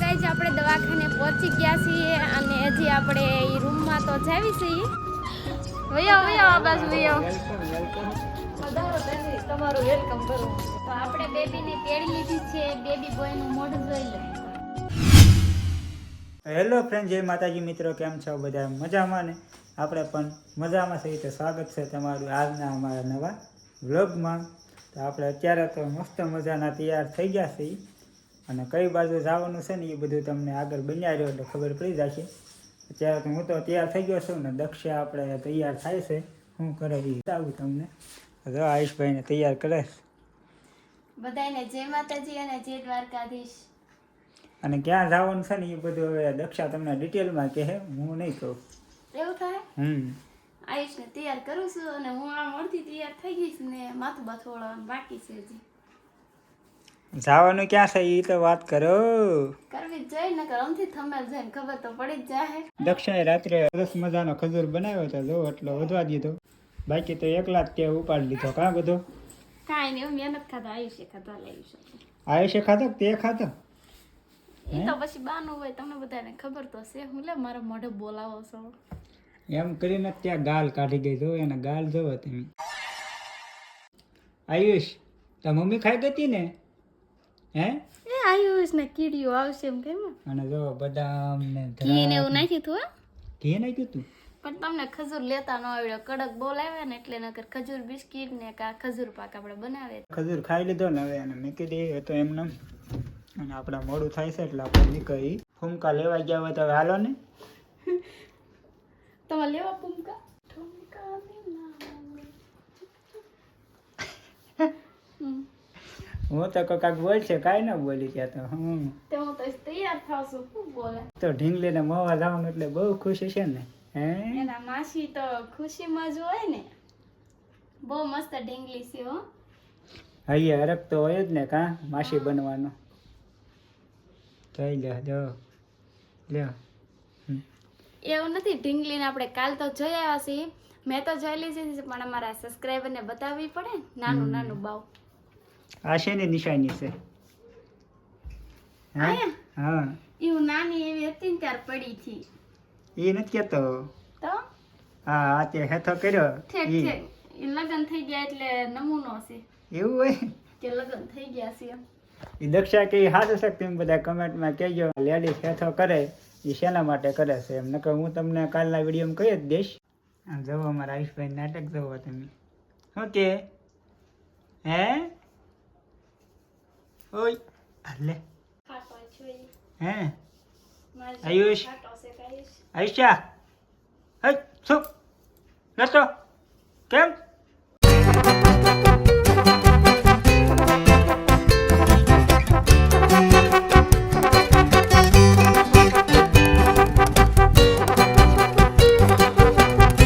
Guys આપણે દવાખાને પહોંચી ગયા છીએ અને હજી આપણે એ રૂમમાં તો જાવી છીએ. વયો વયો આ બાજુ વયો. તમારું વેલકમ કરો. તો આપણે બેબીને તેડી લીધી છે. બેબી બોયનું મોઢું જોઈ લે. હેલો ફ્રેન્ડ જય માતાજી મિત્રો કેમ છો? બધા મજામાં ને? આપણે પણ મજામાં છીએ. તો સ્વાગત છે તમારું આજના અમારા નવા વ્લોગમાં તો આપણે અત્યારે તો મસ્ત મજાના તૈયાર થઈ ગયા છીએ. અને કઈ બાજુ જવાનું છે ને એ બધું તમને આગળ બન્યા રહ્યો એટલે ખબર પડી જશે. અત્યારે હું તો તૈયાર થઈ ગયો છું ને દક્ષ આપણે તૈયાર થાય છે. હું કરે એ બતાવું તમને. જો આયુષભાઈને તૈયાર કરે. છે બધાને જય માતાજી અને જય દ્વારકાધીશ. અને ક્યાં જવાનું છે ને એ બધું હવે દક્ષા તમને ડિટેલમાં કહે. હું નહીં કહું. એવું થાય? હમ. આયુષને તૈયાર કરું છું અને હું આમ અડધી તૈયાર થઈ ગઈશ ને માથું બાથું બાકી છે હજી. જવાનું ક્યાં છે એ તો વાત કરો. કરવી જ જોઈએ ને કે અમથી થમેલ જઈને ખબર તો પડી જ જાય દક્ષાએ રાત્રે સરસ મજાનો ખજૂર બનાવ્યો હતો જો એટલો વધવા દીધો. બાકી તો એકલા જ તે ઉપાડી લીધો. કાં બધો? કાંઈ નહીં મહેનત ખાધા આયુષ્ય ખાધા લઈ શકે આયુષે ખાધો તે ખાધો? એ તો પછી બાનું હોય તમને બધાને ખબર તો છે હું લે મારા મોઢે બોલાવો છો. એમ કરીને ત્યાં ગાલ કાઢી ગઈ જો એને ગાલ જોવો તમે. આયુષ તો મમ્મી ખાઈ ગઈ હતી ને? હે? એ આયુષ ને કીડીઓ આવશે એમ કેમ અને જો બદામ ને ઘી ને એવું નાખ્યું તું ઘી નાખ્યું તું? પણ તમને ખજૂર લેતા ન આવડ્યો કડક બોલાવ્યા ને એટલે નકર ખજૂર બિસ્કિટ ને કા ખજૂર પાક આપણે બનાવે. ખજૂર ખાઈ લીધો ને હવે અને મૂકી દઈએ એ તો એમને. અને આપણે મોડું થાય છે એટલે આપણે નીકળી. ફૂમકા લેવા ગયા હોય તો હવે હાલો ને. તમારે લેવા પુમકા ઠુમકા હમ. હું તો કાક બોલશે કાંઈ ના બોલી ત્યાં તો હું તો હું તો તૈયાર થાવ છું શું બોલે? તો ઢીંગલીને મોવા લાવવાનું એટલે બહુ ખુશી છે ને હે? એના માસી તો ખુશીમાં જ હોય ને. બહુ મસ્ત ઢીંગલી છે હો. હૈયે હરક તો હોય જ ને કા માસી બનવાનો. જોઈ લે જો. હમ. એવું નથી ઢીંગલીને આપણે કાલ તો જોઈ આવ્યા છીએ. મેં તો જોઈ લીધી છે પણ અમારા સબસ્ક્રાઈબરને બતાવવી પડે. નાનું નાનું બાવ. આ શેની નિશાની છે. હે? હા. એવું નાની એવી હતી ને ત્યારે પડી હતી. એ નથી કેતો. તો? હા આ તે હેથો કર્યો. લગ્ન થઈ ગયા એટલે નમૂનો છે. એવું હોય? કે લગ્ન થઈ ગયા છે. એ દક્ષા કે હાથ તમે બધા કમેન્ટમાં કહેજો. લેડીઝ હેથો કરે એ શેના માટે કરે છે એમ. નકર હું તમને કાલના વિડીયોમાં કહી જ દઈશ. જવો અમારા આયુષભાઈ નાટક જવો તમે. શું કે હે? ઓય આ લે હે આયુષ. આયુષા હે શું નતો કેમ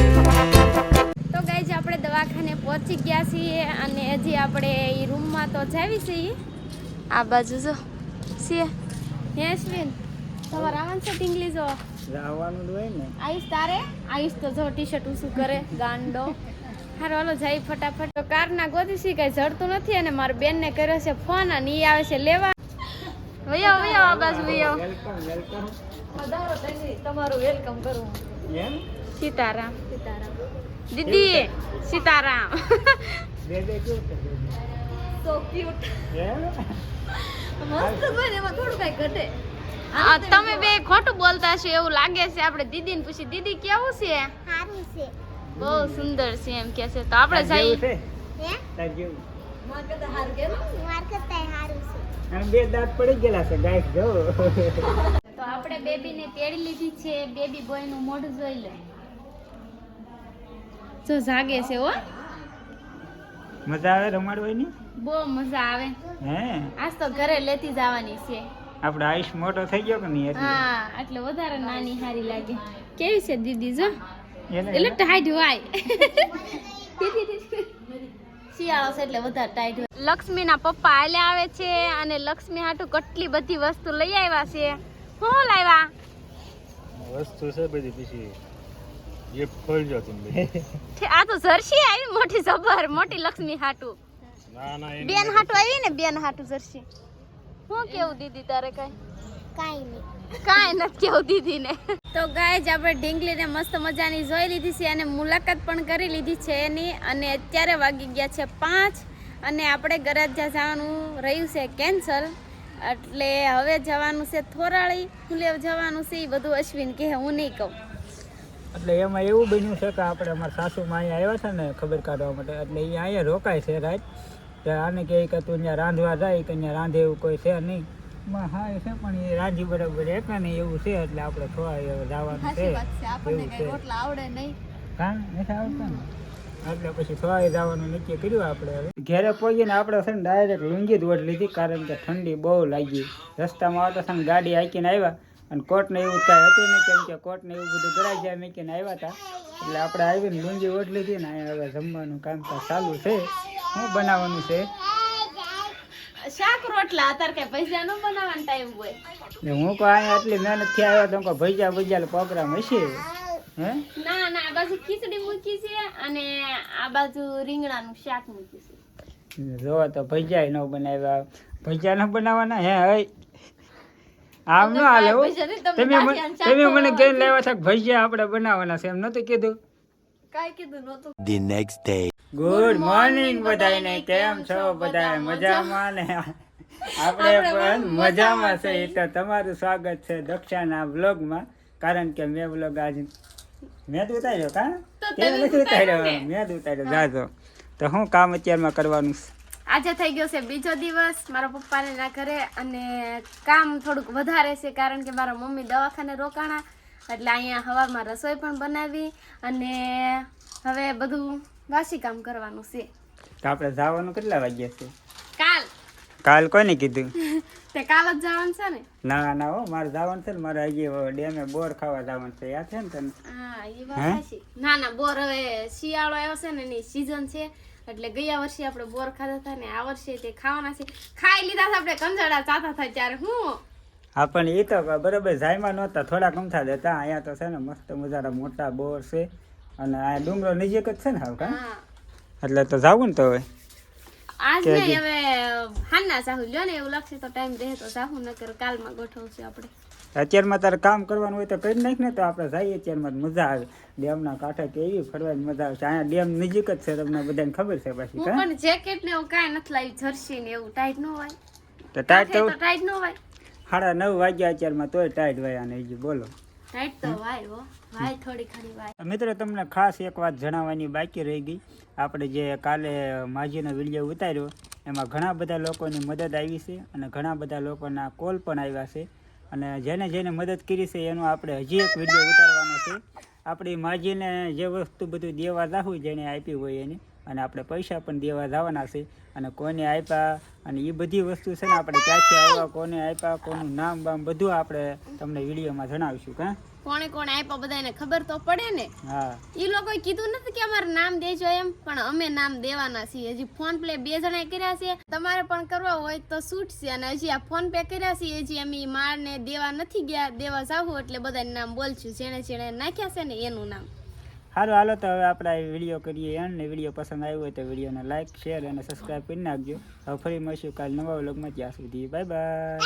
તો ગાઈઝ આપણે દવાખાને પહોંચી ગયા છીએ અને હજી આપણે એ રૂમમાં તો જાવી છીએ. આ બાજુ જો. સીએ. હે અશ્વિન તમારે આવવાનું છે ટીંગલી જો આવવાનું હોય ને. આયુષ તારે? આવીશ તો જો ટી શર્ટ શું કરે ગાંડો. હારો હાલો જાય ફટાફટ. તો કારના ગોતી શી કઈ જડતું નથી અને મારા બેનને કર્યો છે ફોન અને ઈ આવે છે લેવા. વયો વયો આ બાજુ વયો વેલકમ વેલકમ તમારું વેલકમ કરું એમ? સીતારામ. સીતારામ. દીદી સીતારામ. બે બે કેવું મસ્ત બને એમાં થોડું કઈ ઘટે. તમે બે ખોટું બોલતા છો એવું લાગે છે આપણે દીદીને પૂછી દીદી કેવું છે? સારું છે. બહુ સુંદર છે એમ કે છે. તો આપણે જઈએ હે જઈએ. છે? માર્કેટ તાર કેમ? માર્કેટ કરતા હારું છે. અને બે દાંત પડી ગયેલા છે ગાઈસ જો. તો આપણે બેબીને તેડી લીધી છે બેબી બોયનું મોઢું જોઈ લે. જો જાગે છે હો. મજા આવે રમાડવાની? બહુ મજા આવે. હે? આજ તો ઘરે લેતી જવાની છે. આપણે આયુષ મોટો થઈ ગયો કે નહીં એટલે હા એટલે વધારે નાની હારી લાગે. કેવી છે દીદી જો? એને? એટલે ટાઈટ હોય. શિયાળો છે એટલે વધારે ટાઈટ હોય. લક્ષ્મીના પપ્પા આલે આવે છે અને લક્ષ્મી હાટુ કેટલી બધી વસ્તુ લઈ આવ્યા છે. શું લાવ્યા? વસ્તુ છે બધી પછી એ તમે છે, આ તો જર્સી આવી મોટી જબર મોટી લક્ષ્મી હાટુ. બેન હાટુ આવી ને? બેન હાટુ જર્સી શું કેવું દીદી તારે કઈ? કાંઈ નહીં. કાંઈ નથી કેવું દીદીને. તો ગાય જ આપણે ઢીંગલીને મસ્ત મજાની જોઈ લીધી છે અને મુલાકાત પણ કરી લીધી છે એની. અને અત્યારે વાગી ગયા છે પાંચ અને આપણે ગરજા જવાનું રહ્યું છે કેન્સલ. એટલે હવે જવાનું છે થોરાળી ફૂલે જવાનું છે એ બધું અશ્વિન કે હું નહીં કહું. એટલે એમાં એવું બન્યું છે કે આપણે અમારા સાસુમાં અહીંયા આવ્યા છે ને ખબર કાઢવા માટે એટલે એ અહીંયા રોકાય છે તો આને કહે કે તું ત્યાં રાંધવા જાય કે ત્યાં રાંધે એવું કોઈ છે નહીં. માં હા એ છે પણ એ રાંધી બરાબર એક ને એવું છે એટલે આપણે થોડા જવાનું છે. આપણને કઈ રોટલા આવડે નહીં. કાં? નથી આવડતા ને? એટલે પછી સવારે જવાનું નક્કી કર્યું આપણે હવે. ઘેરે પહોંચીને આપણે છે ને ડાયરેક્ટ લુંગી જ ઓઢ લીધી કારણ કે ઠંડી બહુ લાગી. રસ્તામાં આવતા છે ને ગાડી હાકીને આવ્યા અને કોટને એવું કાંઈ હતું નહીં કેમ કે કોટને એવું બધું ગરાઈ જાય મૂકીને આવ્યા હતા. એટલે આપણે આવીને લુંગી ઓઢ લીધી ને અહીંયા હવે જમવાનું કામકાજ ચાલુ છે. શું બનાવવાનું છે? શાક રોટલા. અત્યારે કે પૈસા નો બનાવવાનો ટાઈમ હોય. ને હું કહું એટલી આટલી મહેનતથી આવ્યો તો કો ભજીયા ભજીયા પ્રોગ્રામ હશે? હે? ના ના આ બાજુ ખીચડી મૂકી છે અને આ બાજુ રીંગણાનું શાક મૂકી છે. જોવા તો ભજીયા ન બનાવ્યા. ભજીયા ન બનાવવાના? હે હઈ. આમ ન હાલે તમે મને તમે મને ખવડાવવાનું. લેવા છે કે ભજીયા આપણે બનાવવાના છે? એમ નતું કીધું? કાંઈ કીધું નહોતું. The next day good morning બધાને કેમ છો? બધા મજામાં? ને? આપણે પણ મજામાં છે. એ તો તમારું સ્વાગત છે દક્ષાના વ્લોગમાં. કારણ કે મેં વ્લોગ આજ મેં જ ઉતાર્યો કા? તો નથી ઉતાર્યો ઉતાર્યો? મેં જ ઉતાર્યો. જાજો. તો હું કામ અત્યારમાં કરવાનું છે? આજે થઈ ગયો છે બીજો દિવસ મારા પપ્પાને ના ઘરે અને કામ થોડુંક વધારે છે કારણ કે મારા મમ્મી દવાખાને રોકાણા. એટલે અહીંયા હવામાં રસોઈ પણ બનાવી અને હવે બધું વાસી કામ કરવાનું છે. તો આપણે જવાનું કેટલા વાગ્યા છે? કાલ. કાલ કોને કીધું? તે કાલ જ જવાનું છે ને? ના ના હો મારે જવાનું છે ને મારે આજે ડેમે બોર ખાવા જવાનું છે યાદ છે ને તને? હા એ વાત? ના ના બોર હવે શિયાળો આવ્યો છે ને એની સીઝન છે એટલે ગયા વર્ષે આપણે બોર ખાધા હતા ને આ વર્ષે તે ખાવાના છે. ખાઈ લીધા હતા આપણે કંજડા ચાતા થાય ત્યારે હું? હા પણ એ તો બરાબર જાયમાં નહોતા થોડા કમથા દેતા અહીંયા તો છે ને મસ્ત મજાના મોટા બોર છે. અને આ ડુંગરો નજીક જ છે ને હાવ કા? એટલે તો જાવું ને તો હવે. આજ નહીં હવે હાના સાહુ લ્યો ને એવું લાગશે તો ટાઈમ રહે તો સાહુ નકર કાલમાં ગોઠવશે આપણે. અત્યારમાં તારે કામ કરવાનું હોય તો કરી નાખ ને તો આપણે જઈએ અત્યારમાં જ મજા આવે. ડેમના કાંઠે કે એવી ફરવાની મજા આવે છે અહીંયા ડેમ નજીક જ છે તમને બધાને ખબર છે પાછી પણ જેકેટ ને એવું કાંઈ નથી લાવી જર્સી ને એવું ટાઈટ ન હોય. તો ટાઈટ તો ટાઈટ ન હોય. સાડા નવ વાગ્યા અત્યારમાં તોય ટાઈટ વાયા નહીં હજી બોલો. ટાઈટ તો વાય હો વાય થોડી ઘણી વાય. મિત્રો તમને ખાસ એક વાત જણાવવાની બાકી રહી ગઈ. આપણે જે કાલે માજીનો વીડિયો ઉતાર્યો એમાં ઘણા બધા લોકોની મદદ આવી છે અને ઘણા બધા લોકોના કોલ પણ આવ્યા છે. અને જેને જેને મદદ કરી છે એનો આપણે હજી એક વીડિયો ઉતારવાનો છે. આપણી માજીને જે વસ્તુ બધું દેવા જાવું જેને આપી હોય એની અને આપણે પૈસા પણ દેવા જવાના છે. અને કોને આપ્યા અને એ બધી વસ્તુ છે ને આપણે ક્યાંથી આવ્યા કોને આપ્યા કોનું નામ બામ બધું આપણે તમને વિડીયોમાં જણાવીશું કાં? કોણે કોણે આપ્યા બધાને ખબર તો પડે ને. હા. એ લોકોએ કીધું નથી કે અમારે નામ દેજો એમ પણ અમે નામ દેવાના છીએ. હજી ફોન પે બે જણા કર્યા છે. તમારે પણ કરવા હોય તો છૂટ છે. અને હજી આ ફોન પે કર્યા છે. હજી અમે માળને દેવા નથી ગયા. દેવા જાવું એટલે બધાને નામ બોલશું. જેણે જેણે નાખ્યા છે ને એનું નામ. સારું હાલો, તો હવે આપણે વીડિયો કરીએ એન્ડ ને વીડિયો પસંદ આવ્યો હોય તો વિડીયોને લાઈક શેર અને સબસ્ક્રાઈબ કરી નાખજો. હવે ફરી મળીશું કાલ નવા વ્લોગમાં ત્યાં સુધી બાય બાય